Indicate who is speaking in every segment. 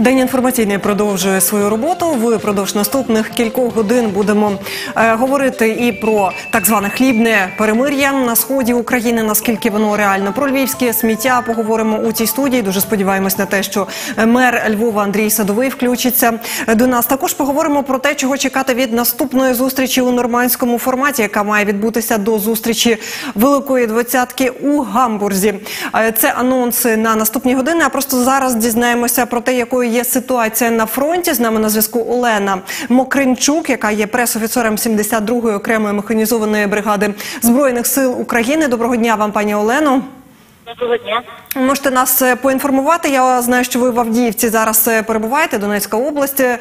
Speaker 1: День інформаційний продовжує свою роботу. Впродовж наступних кількох годин будемо е, говорити і про так зване хлібне перемир'я на сході України. Наскільки воно реально про львівське сміття поговоримо у цій студії. Дуже сподіваємось на те, що мер Львова Андрій Садовий включиться до нас. Також поговоримо про те, чого чекати від наступної зустрічі у нормандському форматі, яка має відбутися до зустрічі Великої двадцятки у Гамбурзі. Е, Це анонси на наступні години. А просто зараз дізнаємося про те, якою є ситуація на фронті. З нами на зв'язку Олена Мокринчук, яка є пресофіцером 72-ї окремої механізованої бригади збройних сил України. Доброго дня вам, пані Олено.
Speaker 2: Доброго дня.
Speaker 1: Можете нас е, поінформувати. Я знаю, що ви в Авдіївці зараз е, перебуваєте, Донецька область. Е,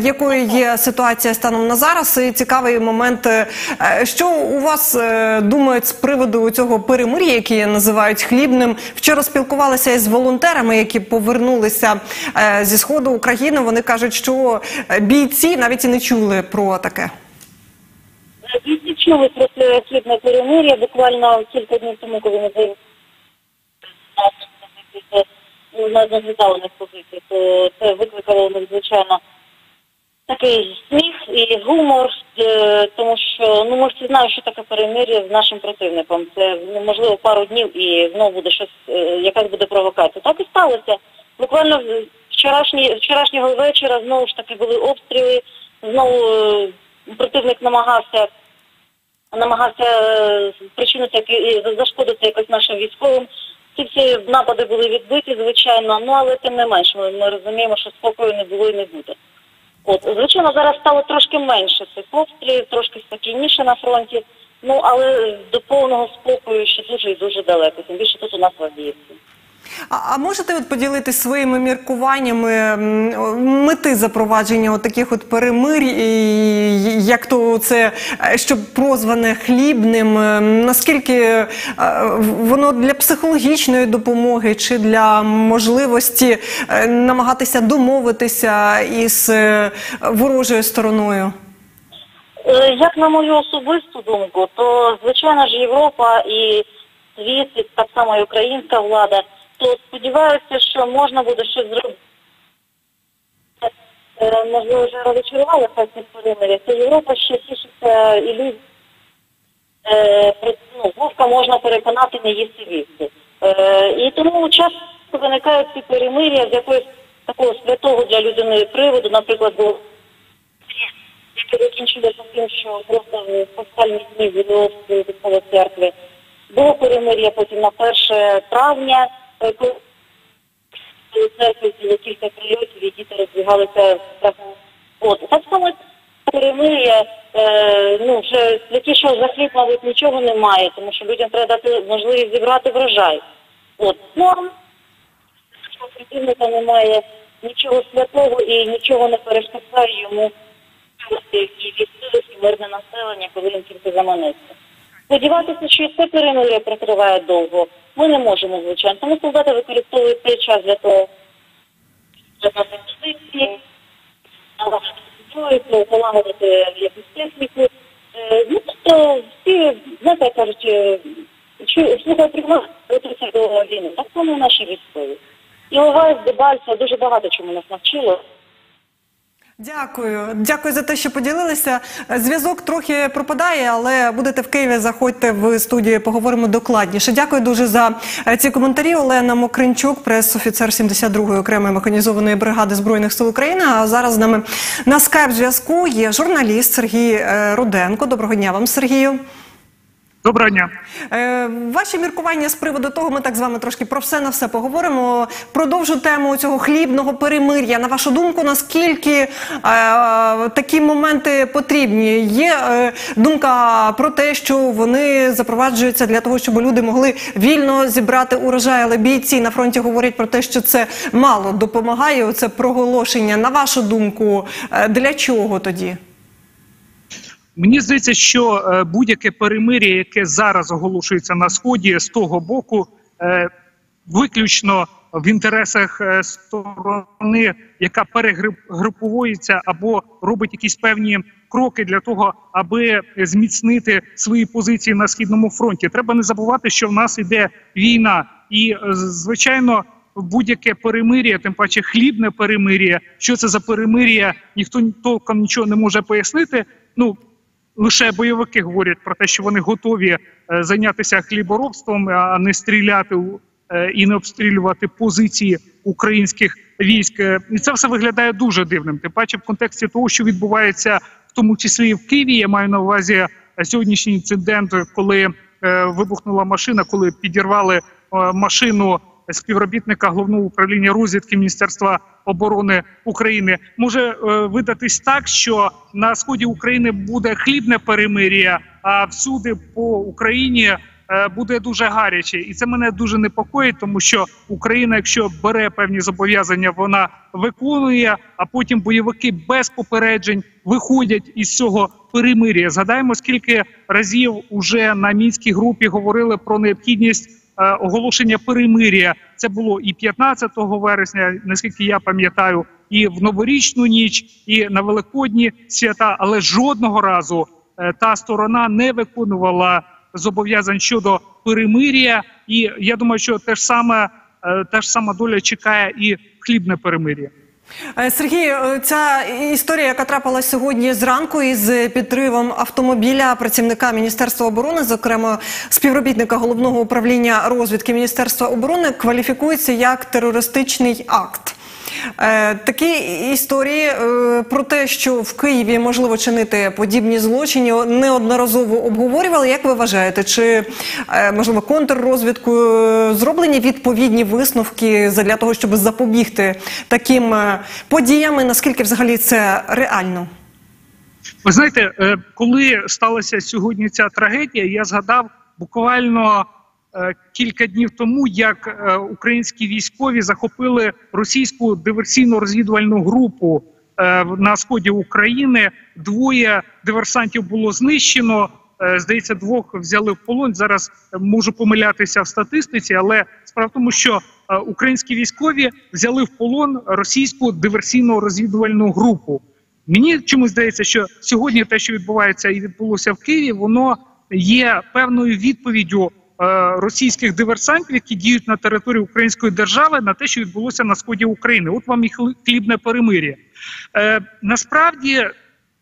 Speaker 1: Якою є ситуація станом на зараз? І цікавий момент, що у вас думають з приводу цього перемир'я, яке називають хлібним. Вчора спілкувалися із волонтерами, які повернулися зі сходу України. Вони кажуть, що бійці навіть і не чули про таке.
Speaker 2: Дійсно чули про це хлібне перемир'я буквально кілька днів тому, коли ми заявили на зазвіталених позицій, то це викликало надзвичайно такий сміх і гумор, е, тому що ну ми всі знаємо, що таке перемир'я з нашим противником. Це ну, можливо пару днів і знову буде щось, е, якась буде провокація. Так і сталося. Буквально вчорашні, вчорашнього вечора знову ж таки були обстріли, знову е, противник намагався намагався спричинити яки- зашкодити якось нашим військовим. Ці всі напади були відбиті, звичайно, ну але тим не менш ми, ми розуміємо, що спокою не було і не буде. От, звичайно, зараз стало трошки менше цих обстрілів, трошки спокійніше на фронті. Ну але до повного спокою ще дуже і дуже далеко. Тим більше тут у нас в Авдіївці.
Speaker 1: А, можете от поділитися своїми міркуваннями мети запровадження от таких от перемир'я, і як то це е, щоб прозване хлібним? е, Наскільки е, воно для психологічної допомоги чи для можливості намагатися домовитися із ворожою стороною?
Speaker 2: Як на мою особисту думку, то звичайно ж Європа і світ, і так само і українська влада, то сподіваюся, що можна буде щось зробити. Е, Можливо, вже розчарувалися ці перемир'я, то Європа ще тішиться ілюзією. Е, ну, вовка можна переконати не їсти вівці. Е, і тому часто виникають ці перемир'я з якогось такого святого для людини приводу, наприклад, було яке закінчилося тим, що просто в пасхальні дні обстріли церкви. Було перемир'я потім на 1 травня, кілька прильотів, і діти розбігалися в страху. От. Так само перемир'я, е, ну, вже такі, що за хліб, мабуть, нічого немає, тому що людям треба дати можливість зібрати врожай. От. Ну, що противника немає нічого святого і нічого не перешкоджає йому і відсилити мирне населення, коли він тільки заманеться. Сподіватися, що це перемир'я протриває довго, ми не можемо, звичайно. Тому солдати використовують цей час для того, щоб позиції, полагодити якусь техніку. Е, Ну, тобто всі, знаєте, кажуть, е, слухай приймати, готуйся до війни. Так само наші військові. І Овайс, Дебальця дуже багато чому нас навчило.
Speaker 1: Дякую, дякую за те, що поділилися. Зв'язок трохи пропадає, але будете в Києві. Заходьте в студію, поговоримо докладніше. Дякую дуже за е, ці коментарі. Олена Мокринчук, прес-офіцер 72-ї окремої механізованої бригади збройних сил України. А зараз з нами на скайп зв'язку є журналіст Сергій е, Руденко. Доброго дня вам, Сергію.
Speaker 3: Доброго дня.
Speaker 1: Е, Ваші міркування з приводу того, ми так з вами трошки про все на все поговоримо. Продовжу тему цього хлібного перемир'я. На вашу думку, наскільки е, такі моменти потрібні? Є е, думка про те, що вони запроваджуються для того, щоб люди могли вільно зібрати урожай, але бійці на фронті говорять про те, що це мало допомагає. Це проголошення. На вашу думку, е, для чого тоді?
Speaker 3: Мені здається, що е, будь-яке перемир'я, яке зараз оголошується на сході, з того боку, е, виключно в інтересах е, сторони, яка перегруповується або робить якісь певні кроки для того, аби зміцнити свої позиції на східному фронті. Треба не забувати, що в нас іде війна, і звичайно. будь-яке перемир'я, тим паче хлібне перемир'я. Що це за перемир'я? Ніхто толком нічого не може пояснити. Ну лише бойовики говорять про те, що вони готові е, зайнятися хліборобством, а не стріляти е, і не обстрілювати позиції українських військ. Е, І це все виглядає дуже дивним. Тим паче в контексті того, що відбувається в тому числі і в Києві. Я маю на увазі сьогоднішній інцидент, коли вибухнула машина, коли підірвали машину співробітника головного управління розвідки Міністерства оборони України. Може е, видатись так, що на сході України буде хлібне перемир'я, а всюди по Україні е, буде дуже гаряче, і це мене дуже непокоїть, тому що Україна, якщо бере певні зобов'язання, вона виконує. А потім бойовики без попереджень виходять із цього перемир'я. Згадаємо, скільки разів уже на мінській групі говорили про необхідність оголошення перемир'я. Це було і 15 вересня, наскільки я пам'ятаю, і в новорічну ніч, і на великодні свята, але жодного разу е, та сторона не виконувала зобов'язань щодо перемир'я. І я думаю, що те ж саме е, та ж сама доля чекає і хлібне перемир'я.
Speaker 1: Е, Сергій, е, ця історія, яка трапилася сьогодні зранку із підривом автомобіля працівника Міністерства оборони, зокрема співробітника головного управління розвідки Міністерства оборони, кваліфікується як терористичний акт. Е, Такі історії е, про те, що в Києві можливо чинити подібні злочини, неодноразово обговорювали. Як ви вважаєте, чи е, можливо контррозвідкою зроблені відповідні висновки для того, щоб запобігти таким подіям? Наскільки взагалі це реально?
Speaker 3: Ви знаєте, коли сталася сьогодні ця трагедія, я згадав буквально кілька днів тому, як е, українські військові захопили російську диверсійно-розвідувальну групу е, на сході України. Двоє диверсантів було знищено. Е, Здається, двох взяли в полон. Зараз е, можу помилятися в статистиці, але справа в тому, що е, українські військові взяли в полон російську диверсійно-розвідувальну групу. Мені чомусь здається, що сьогодні те, що відбувається і відбулося в Києві, воно є певною відповіддю е, російських диверсантів, які діють на території української держави, на те, що відбулося на сході України. От вам і хлібне перемир'я. Е, насправді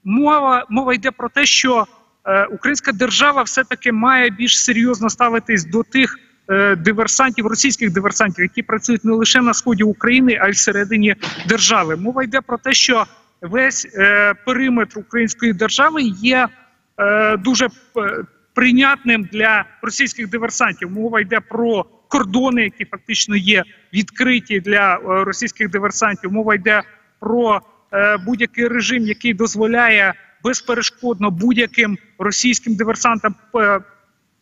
Speaker 3: мова мова йде про те, що е, українська держава все таки має більш серйозно ставитись до тих. е, Диверсантів, російських диверсантів, які працюють не лише на сході України, а й всередині держави. Мова йде про те, що весь е, периметр української держави є е, дуже е, прийнятним для російських диверсантів. Мова йде про кордони, які фактично є відкриті для е, російських диверсантів. Мова йде про е, будь-який режим, який дозволяє безперешкодно будь-яким російським диверсантам е,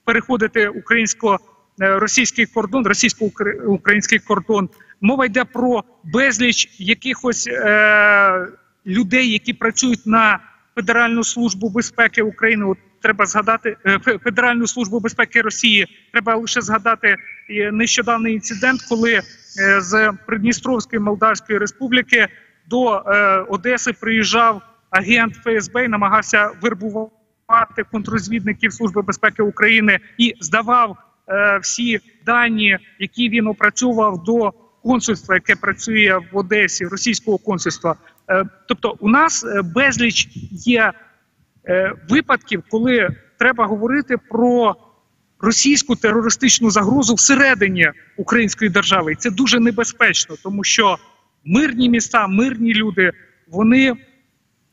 Speaker 3: переходити українсько російський кордон, російсько-український кордон. Мова йде про безліч якихось е, людей, які працюють на Федеральну службу безпеки України. От треба згадати е, Федеральну службу безпеки Росії. Треба лише згадати е, нещодавний інцидент, коли е, з Придністровської Молдавської Республіки до Одеси приїжджав агент ФСБ і намагався вербувати контррозвідників Служби безпеки України і здавав всі дані, які він опрацьовував до консульства, яке працює в Одесі, російського консульства. Тобто, у нас безліч є випадків, коли треба говорити про російську терористичну загрозу всередині української держави, і це дуже небезпечно, тому що мирні міста, мирні люди, вони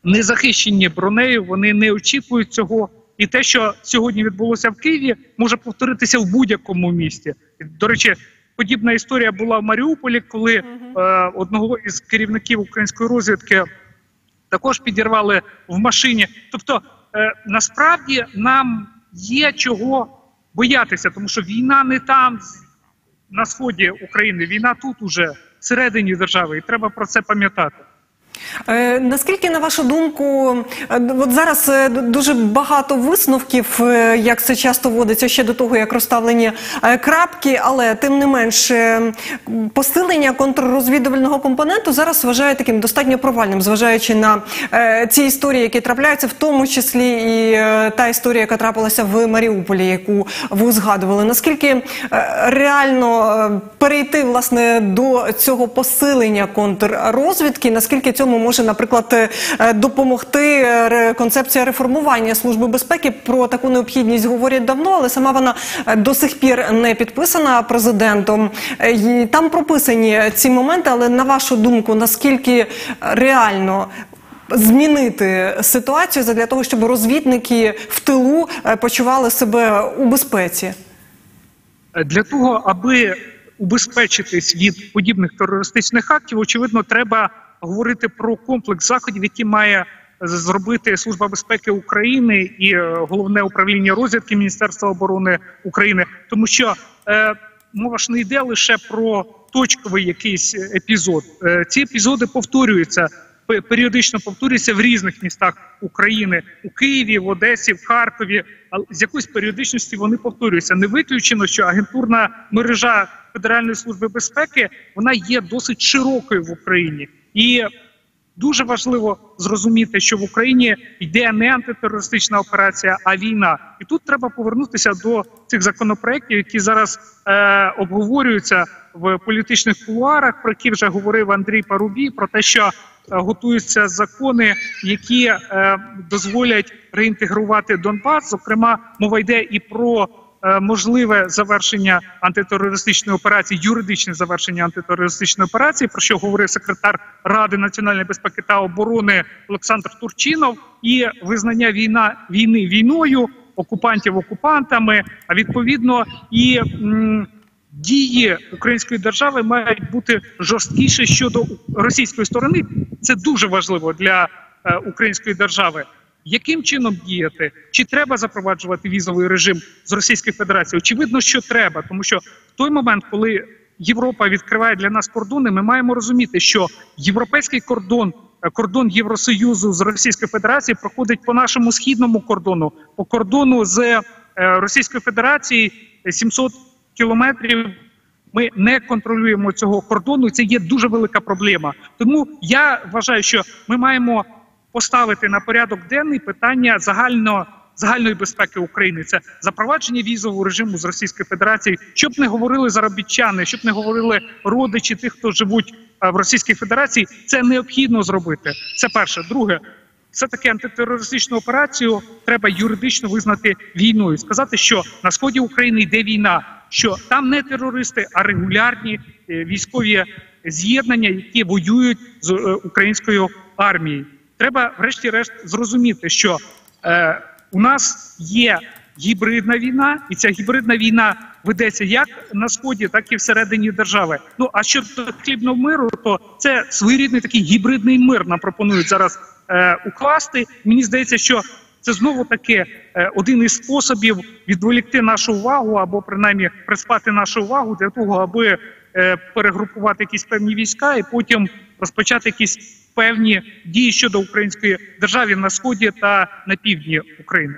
Speaker 3: не захищені бронею, вони не очікують цього. І те, що сьогодні відбулося в Києві, може повторитися в будь-якому місті. До речі, подібна історія була в Маріуполі, коли е, одного із керівників української розвідки також підірвали в машині. Тобто, е, насправді нам є чого боятися, тому що війна не там на сході України, війна тут уже всередині держави, і треба про це пам'ятати.
Speaker 1: Е, Наскільки, на вашу думку, е, от зараз е, дуже багато висновків, як це часто водиться ще до того, як розставлені крапки, але тим не менш посилення контррозвідувального компоненту зараз вважаю таким достатньо провальним, зважаючи на ці історії, які трапляються, в тому числі і та історія, яка трапилася в Маріуполі, яку ви згадували. Наскільки реально перейти власне до цього посилення контррозвідки? Наскільки цьому може, наприклад, е, допомогти е, концепція реформування служби безпеки? Про таку необхідність говорять давно, але сама вона е, до сих пір не підписана президентом. Там прописані ці моменти, але на вашу думку, наскільки реально? Змінити ситуацію для того, щоб розвідники в тилу почували себе у безпеці.
Speaker 3: Для того, аби убезпечитись від подібних терористичних актів, очевидно, треба говорити про комплекс заходів, які має зробити Служба безпеки України і е, головне управління розвідки Міністерства оборони України, тому що е, мова ж не йде лише про точковий якийсь епізод. Е, ці епізоди повторюються. Періодично повторюються в різних містах України у Києві, в Одесі, в Харкові. А з якоїсь періодичності вони повторюються. Не виключено, що агентурна мережа Федеральної служби безпеки вона є досить широкою в Україні, і дуже важливо зрозуміти, що в Україні йде не антитерористична операція, а війна. І тут треба повернутися до цих законопроєктів, які зараз е, обговорюються в політичних кулуарах, про які вже говорив Андрій Парубій, про те, що е, готуються закони, які е, дозволять реінтегрувати Донбас. Зокрема, мова йде і про можливе завершення антитерористичної операції, юридичне завершення антитерористичної операції, про що говорив секретар Ради національної безпеки та оборони Олександр Турчинов, і визнання війна війни війною, окупантів окупантами, а відповідно і. м, Дії української держави мають бути жорсткіші щодо російської сторони. Це дуже важливо для е, української держави. Яким чином діяти? Чи треба запроваджувати візовий режим з Російською Федерацією? Очевидно, що треба, тому що в той момент, коли Європа відкриває для нас кордони, ми маємо розуміти, що європейський кордон, е, кордон Євросоюзу з Російською Федерацією проходить по нашому східному кордону, по кордону з е, Російською Федерацією 700 кілометрів. Ми не контролюємо цього кордону. Це є дуже велика проблема. Тому я вважаю, що ми маємо поставити на порядок денний питання загально. Загальної безпеки України це запровадження візового режиму з Російської Федерації, щоб не говорили заробітчани, щоб не говорили родичі тих, хто живуть е, в Російській Федерації. Це необхідно зробити. Це перше. Друге, все таки антитерористичну операцію треба юридично визнати війною. Сказати, що на сході України йде війна, що там не терористи, а регулярні е, військові з'єднання, які воюють з е, українською армією. Треба, врешті-решт, зрозуміти, що е, у нас є гібридна війна, і ця гібридна війна ведеться як на сході, так і всередині держави. Ну а щодо хлібного миру, то це своєрідний такий гібридний мир нам пропонують зараз е, укласти. Мені здається, що це знову таки е, один із способів відволікти нашу увагу або принаймні приспати нашу увагу для того, аби е, перегрупувати якісь певні війська і потім розпочати якісь певні дії щодо української держави на сході та на півдні України.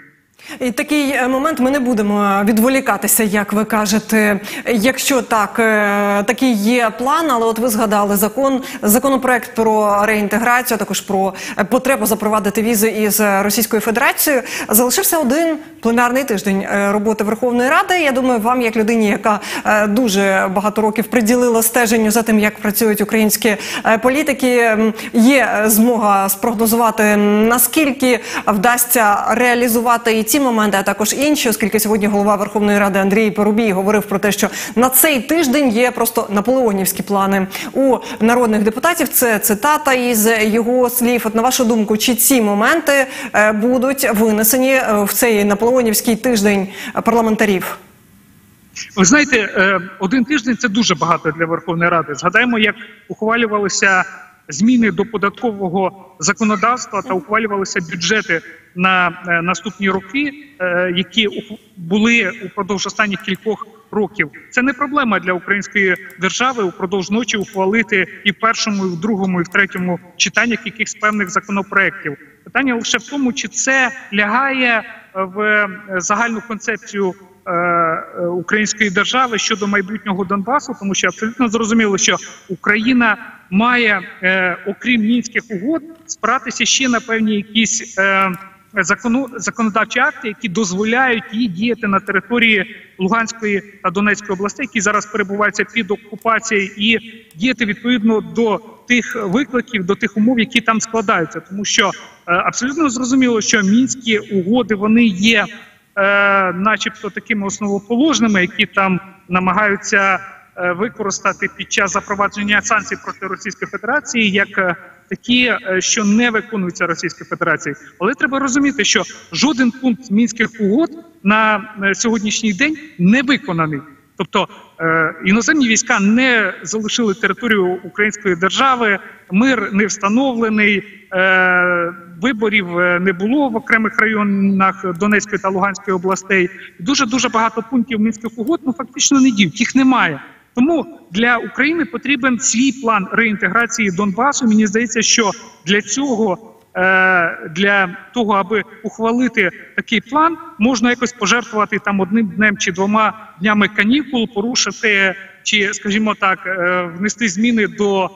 Speaker 1: І такий е, момент ми не будемо відволікатися, як ви кажете. Якщо так, е, такий є план, але от ви згадали закон, законопроект про реінтеграцію, а також про е, потребу запровадити візи із Російською Федерацією. Залишився один пленарний тиждень е, роботи Верховної Ради. Я думаю, вам, як людині, яка е, дуже багато років приділила стеженню за тим, як працюють українські е, політики, є е, змога спрогнозувати наскільки вдасться реалізувати і ці моменти, а також інші, оскільки сьогодні голова Верховної Ради Андрій Порубій говорив про те, що на цей тиждень є просто наполеонівські плани у народних депутатів. Це цитата із його слів. От на вашу думку, чи ці моменти е, будуть винесені е, в цей наполеонівський тиждень парламентарів?
Speaker 3: Ви знаєте, е, один тиждень це дуже багато для Верховної Ради. Згадаємо, як ухвалювалися зміни до податкового законодавства та ухвалювалися бюджети на е, наступні роки, е, які були упродовж останніх кількох років. Це не проблема для української держави упродовж ночі ухвалити і в першому, і в другому, і в третьому читаннях якихось певних законопроєктів. Питання лише в тому, чи це лягає в е, загальну концепцію української держави щодо майбутнього Донбасу, тому що абсолютно зрозуміло, що Україна має, е, окрім мінських угод, спиратися ще на певні якісь. Е, законодавчі акти, які дозволяють їй діяти на території Луганської та Донецької областей, які зараз перебуваються під окупацією, і діяти відповідно до тих викликів, до тих умов, які там складаються, тому що е, абсолютно зрозуміло, що мінські угоди вони є, е, начебто, такими основоположними, які там намагаються е, використати під час запровадження санкцій проти Російської Федерації як е, такі, е, що не виконуються Російською Федерацією. Але треба розуміти, що жоден пункт мінських угод на е, сьогоднішній день не виконаний. Тобто е, іноземні війська не залишили територію української держави, мир не встановлений, е, виборів е, не було в окремих районах Донецької та Луганської областей. Дуже дуже багато пунктів мінських угод ну фактично не діють, їх немає. Тому для України потрібен свій план реінтеграції Донбасу. Мені здається, що для цього. е, Для того аби ухвалити такий план, можна якось пожертвувати там одним днем чи двома днями канікул, порушити чи, скажімо так, е, внести зміни до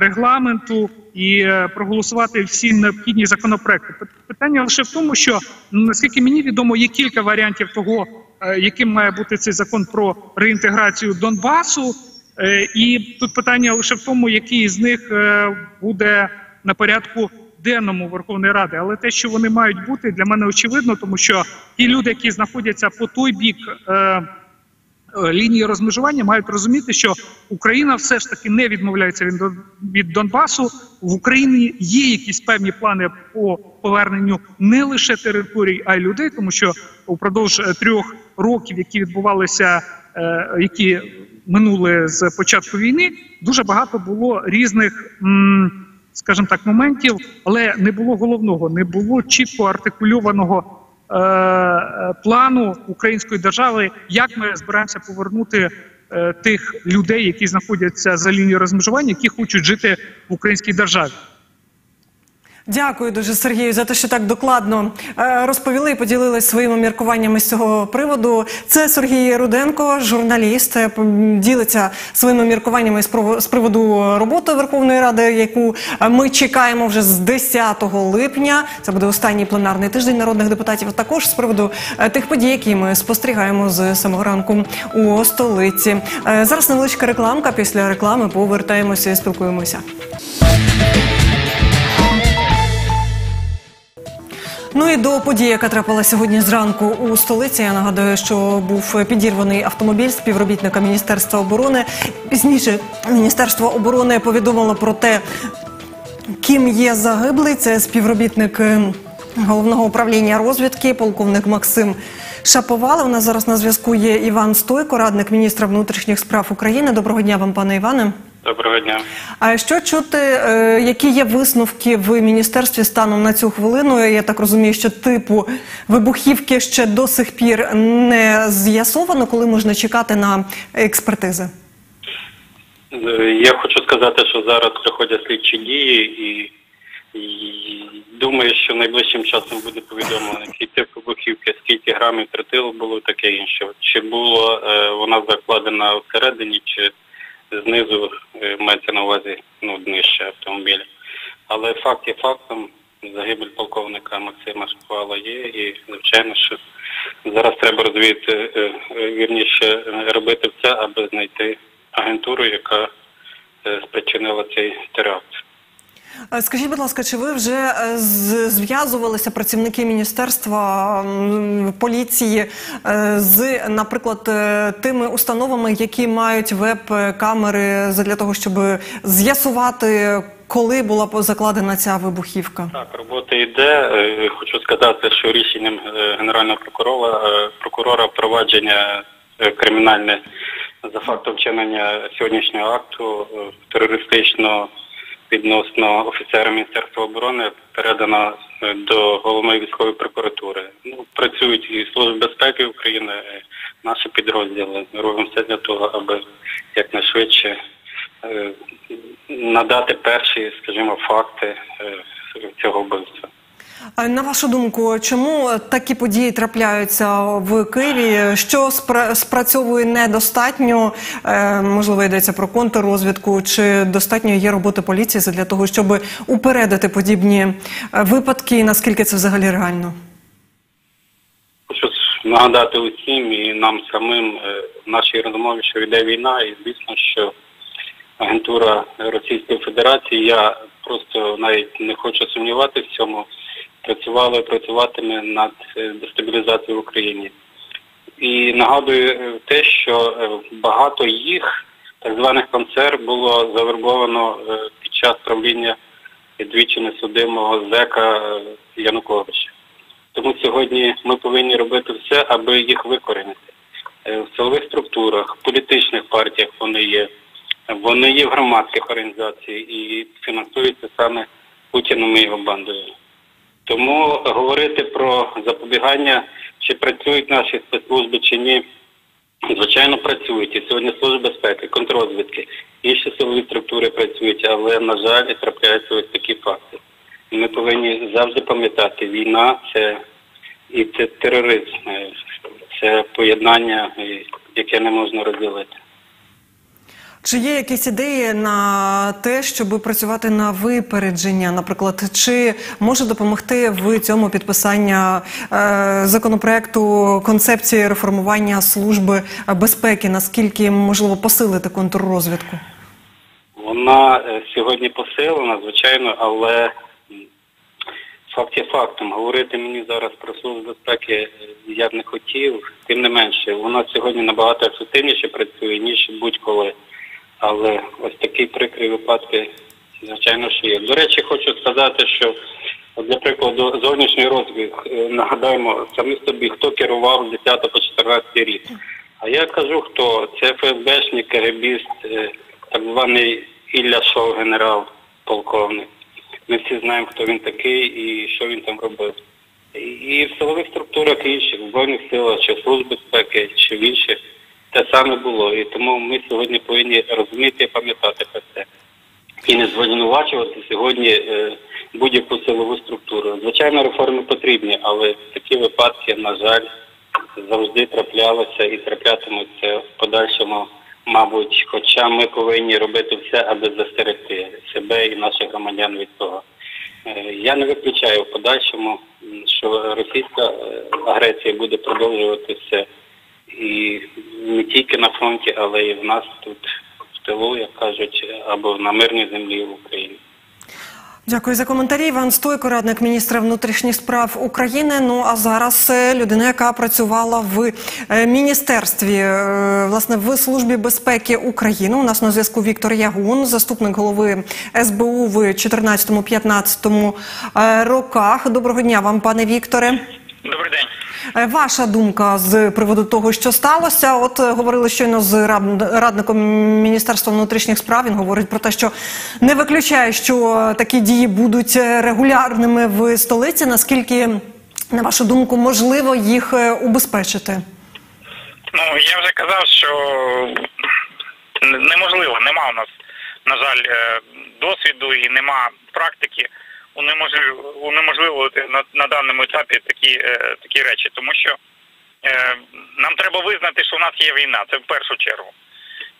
Speaker 3: регламенту і е, проголосувати всі необхідні законопроекти. Питання лише в тому, що наскільки мені відомо, є кілька варіантів того, е, яким має бути цей закон про реінтеграцію Донбасу. Е, І тут питання лише в тому, який з них буде на порядку денному Верховної Ради. Але те, що вони мають бути, для мене очевидно, тому що ті люди, які знаходяться по той бік. е, Лінії розмежування мають розуміти, що Україна все ж таки не відмовляється від, Донбасу. В Україні є якісь певні плани по поверненню не лише територій, а й людей, тому що упродовж е, трьох років, які відбувалися, е, які минули з початку війни, дуже багато було різних. скажімо так, моментів, але не було головного, не було чітко артикульованого е, е, плану української держави, як ми збираємося повернути е, тих людей, які знаходяться за лінією розмежування, які хочуть жити в українській державі.
Speaker 1: Дякую дуже Сергію за те, що так докладно е, розповіли і поділились своїми міркуваннями з цього приводу. Це Сергій Руденко, журналіст, е, ділиться своїми міркуваннями з приводу роботи Верховної Ради, яку е, ми чекаємо вже з 10 липня. Це буде останній пленарний тиждень народних депутатів. Також з приводу тих подій, які ми спостерігаємо з самого ранку у столиці. Зараз невеличка рекламка. Після реклами повертаємося і спілкуємося. Ну і до події, яка трапила сьогодні зранку у столиці. Я нагадую, що був підірваний автомобіль співробітника Міністерства оборони. Пізніше Міністерство оборони повідомило про те, ким є загиблий. Це співробітник е, головного управління розвідки, полковник Максим Шаповалов. У нас зараз на зв'язку є Іван Стойко, радник міністра внутрішніх справ України. Доброго дня вам, пане Іване.
Speaker 4: Доброго дня.
Speaker 1: А що чути, е, які є висновки в міністерстві станом на цю хвилину? Я так розумію, що типу вибухівки ще до сих пір не з'ясовано, коли можна чекати на експертизи.
Speaker 4: Е, Я хочу сказати, що зараз проходять слідчі дії і, і думаю, що найближчим часом буде повідомлено, який тип вибухівки, скільки грамів тротилу було, таке інше. Чи було е, вона закладена всередині, чи знизу е, мається на увазі ну, нижче автомобіля. Але факт є фактом. Загибель полковника Максима Шквала є, і звичайно, що зараз треба розвіяти, е, е, вірніше робити все, аби знайти агентуру, яка спричинила цей теракт.
Speaker 1: Е, Скажіть, будь ласка, чи ви вже е, зв'язувалися працівники міністерства поліції е, з, наприклад, тими установами, які мають веб-камери для того, щоб з'ясувати, коли була закладена ця вибухівка?
Speaker 4: Так, робота йде. Хочу сказати, що рішенням генерального прокурора прокурора провадження кримінальне за фактом вчинення сьогоднішнього акту терористичного відносно офіцера Міністерства оборони передано е, до головної військової прокуратури. Ну, працюють і Служби безпеки України, і наші підрозділи робимо все для того, аби якнайшвидше е, надати перші, скажімо, факти е, цього вбивства.
Speaker 1: На вашу думку, чому такі події трапляються в Києві? Що спра- спрацьовує недостатньо? Е, Можливо, йдеться про контррозвідку, чи достатньо є роботи поліції для того, щоб упередити подібні е, випадки? Наскільки це взагалі реально?
Speaker 4: Хочу нагадати усім і нам самим е, в нашій розмові, що йде війна, і звісно, що агентура Російської Федерації, я просто навіть не хочу сумніватися в цьому, працювала і працюватиме над е, дестабілізацією в Україні. І нагадую е, те, що е, багато їх, так званих концер, було завербовано під час правління двічі несудимого зека Януковича. Тому сьогодні ми повинні робити все, аби їх викорінити. В силових структурах, в політичних партіях вони є, вони є в громадських організаціях і фінансуються саме Путіним і його бандою. Тому говорити про запобігання, чи працюють наші спецслужби чи ні, звичайно працюють. І сьогодні Служба безпеки, контррозвідки, інші силові структури працюють, але, на жаль, трапляються ось такі факти. Ми повинні завжди пам'ятати, війна це і це тероризм, е, це поєднання, е, яке не можна розділити.
Speaker 1: Чи є якісь ідеї на те, щоб працювати на випередження? Наприклад, чи може допомогти в цьому підписання е, законопроекту концепції реформування служби безпеки? Наскільки можливо посилити контррозвідку?
Speaker 4: Вона е, сьогодні посилена, звичайно, але факт є фактом. Говорити мені зараз про службу безпеки е, я б не хотів, тим не менше, вона сьогодні набагато ефективніше працює, ніж будь-коли. Але ось такі прикрі випадки, звичайно, що є. До речі, хочу сказати, що для прикладу зовнішній розвиток, е, нагадаємо самі собі, хто керував з 10 по 14 рік. А я кажу, хто це ФСБшник, КГБіст, е, так званий Ілля Шов, генерал, полковник. Ми всі знаємо, хто він такий і що він там робив. І в силових структурах інших, в Збройних силах, чи в Службі безпеки, чи в інших, те саме було. І тому ми сьогодні повинні розуміти і пам'ятати про це. І не звинувачувати сьогодні е, будь-яку силову структуру. Звичайно, реформи потрібні, але такі випадки, на жаль, завжди траплялися і траплятимуться в подальшому, мабуть, хоча ми повинні робити все, аби застерегти себе і наших громадян від того. Е, Я не виключаю в подальшому, що російська е, агресія буде продовжуватися і не тільки на фронті, але і в нас тут в тилу, як кажуть, або на мирній землі в Україні.
Speaker 1: Дякую за коментарі. Іван Стойко, радник міністра внутрішніх справ України. Ну а зараз е, людина, яка працювала в е, міністерстві, е, власне, в службі безпеки України. У нас на зв'язку Віктор Ягун, заступник голови СБУ в 14-15 е, роках. Доброго дня вам, пане Вікторе. Е, Ваша думка з приводу того, що сталося? От е, говорили щойно з рад- радником Міністерства внутрішніх справ. Він говорить про те, що не виключає, що такі дії будуть регулярними в столиці. Наскільки, на вашу думку, можливо їх е, убезпечити?
Speaker 5: Ну я вже казав, що неможливо, нема у нас, на жаль, досвіду і нема практики унеможлив- унеможливувати на, на даному етапі такі, е, такі речі, тому що е, нам треба визнати, що в нас є війна, це в першу чергу.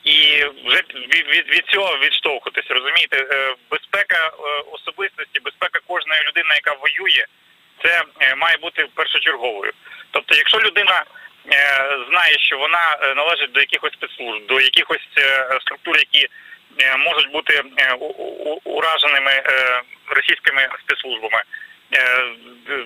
Speaker 5: І вже від, від, від цього відштовхуватись, розумієте, Е, безпека е, особистості, безпека кожної людини, яка воює, це е, має бути першочерговою. Тобто, якщо людина е, знає, що вона е, належить до якихось спецслужб, до якихось е, структур, які можуть бути е, ураженими е, російськими спецслужбами, е,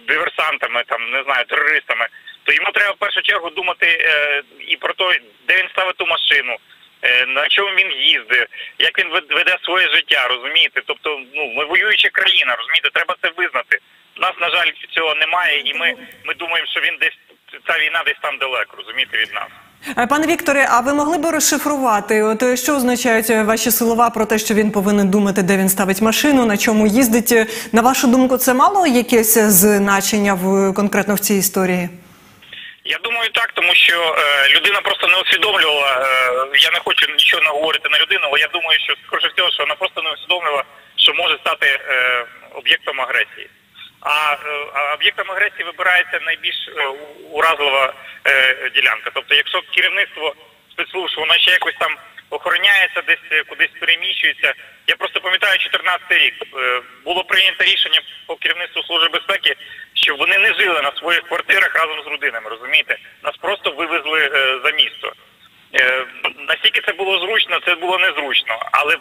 Speaker 5: диверсантами, там не знаю, терористами, то йому треба в першу чергу думати е, і про те, де він ставить ту машину. е, На чому він їздить, як він вед- веде своє життя, розумієте? Тобто, ну ми воююча країна, розумієте, треба це визнати. Нас, на жаль, цього немає, і ми, ми думаємо, що він десь ця війна десь там далеко, розумієте, від нас.
Speaker 1: Е, Пане Вікторе, а ви могли б розшифрувати, от е, що означають е, ваші слова про те, що він повинен думати, де він ставить машину, на чому їздить? На вашу думку, це мало якесь значення в конкретно в цій історії?
Speaker 5: Я думаю, так, тому що е, людина просто не усвідомлювала. Е, я не хочу нічого наговорити на людину, але я думаю, що скоріше всього, що вона просто не усвідомлювала, що може стати е, об'єктом агресії. А, е, об'єктом агресії вибирається найбільш е, уразлива е, ділянка. Тобто, якщо керівництво спецслужб, воно ще якось там охороняється, десь кудись переміщується. Я просто пам'ятаю 14 рік. Було прийнято рішення по керівництву служби безпеки, щоб вони не жили на своїх квартирах разом з родинами. Розумієте, нас просто вивезли за місто. Наскільки це було зручно, це було незручно, але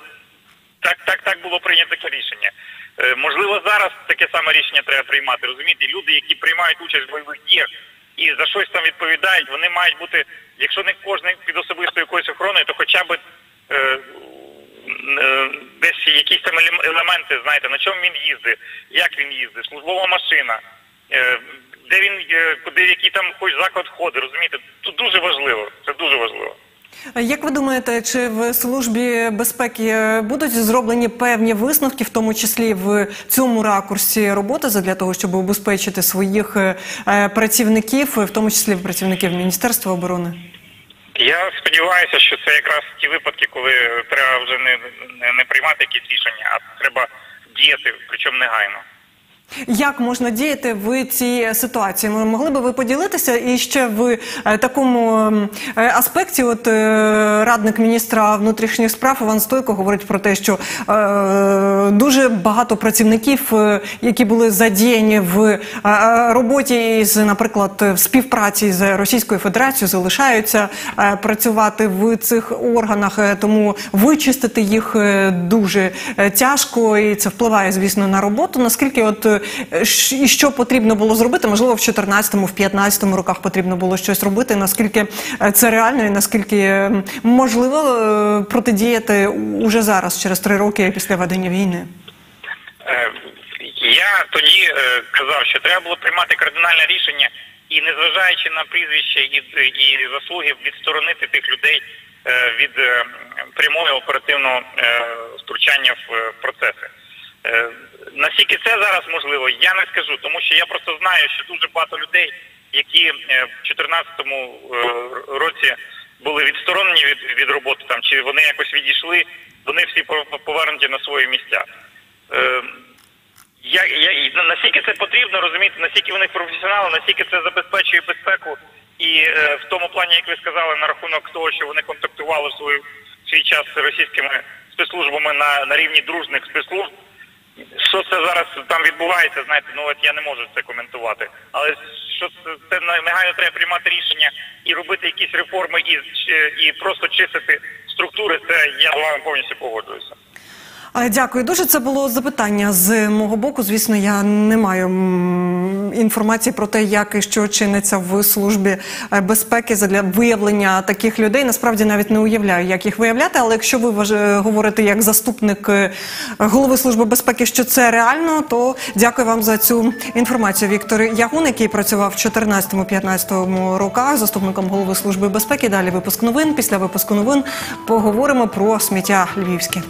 Speaker 5: так, так, так було прийнято таке рішення. Е, можливо, зараз таке саме рішення треба приймати. Розумієте, люди, які приймають участь в бойових діях і за щось там відповідають, вони мають бути, якщо не кожен під особистою якоюсь охороною, то хоча б е, е, десь якісь там елементи, знаєте, на чому він їздить, як він їздить, службова машина, е, де він, е, куди який там хоч заклад ходить, розумієте, тут дуже важливо. Це дуже важливо.
Speaker 1: Як ви думаєте, чи в службі безпеки будуть зроблені певні висновки, в тому числі в цьому ракурсі роботи, для того, щоб убезпечити своїх е, працівників, в тому числі працівників Міністерства оборони?
Speaker 5: Я сподіваюся, що це якраз ті випадки, коли треба вже не, не приймати якісь рішення, а треба діяти, причому негайно.
Speaker 1: Як можна діяти в цій ситуації? М- Могли би ви поділитися і ще в е, такому е, аспекті? От е, радник міністра внутрішніх справ Іван Стойко говорить про те, що дуже багато працівників, які були задіяні в роботі з, наприклад, в співпраці з Російською Федерацією, залишаються працювати в цих органах, тому вичистити їх дуже тяжко, і це впливає, звісно, на роботу. Наскільки от і що потрібно було зробити? Можливо, в 14-му, в 15-му роках потрібно було щось робити. Наскільки е, це реально, і наскільки е, можливо е, протидіяти уже зараз, через три роки після ведення війни?
Speaker 5: Е, Я тоді е, казав, що треба було приймати кардинальне рішення і, незважаючи на прізвище і, і заслуги, відсторонити тих людей е, від е, прямого оперативного е, втручання в е, процеси. Е, Наскільки це зараз можливо, я не скажу, тому що я просто знаю, що дуже багато людей, які е, в 2014 році були відсторонені від, від роботи, там чи вони якось відійшли, вони всі пов- повернуті на свої місця. Е, я, я, наскільки це потрібно, розумієте, наскільки вони професіонали, наскільки це забезпечує безпеку, і е, в тому плані, як ви сказали, на рахунок того, що вони контактували в в свій час з російськими спецслужбами на, на рівні дружних спецслужб. Що це зараз там відбувається, знаєте, ну от я не можу це коментувати. Але що це, це негайно треба приймати рішення і робити якісь реформи, і, і просто чистити структури, це я з вами повністю погоджуюся.
Speaker 1: Дякую дуже. Це було запитання з мого боку. Звісно, я не маю інформації про те, як і що чиниться в службі е, безпеки для виявлення таких людей. Насправді навіть не уявляю, як їх виявляти. Але якщо ви е, говорите як заступник е, голови служби безпеки, що це реально, то дякую вам за цю інформацію. Віктор Ягун, який працював в 14-15 роках заступником голови служби безпеки. Далі випуск новин. Після випуску новин поговоримо про сміття львівське.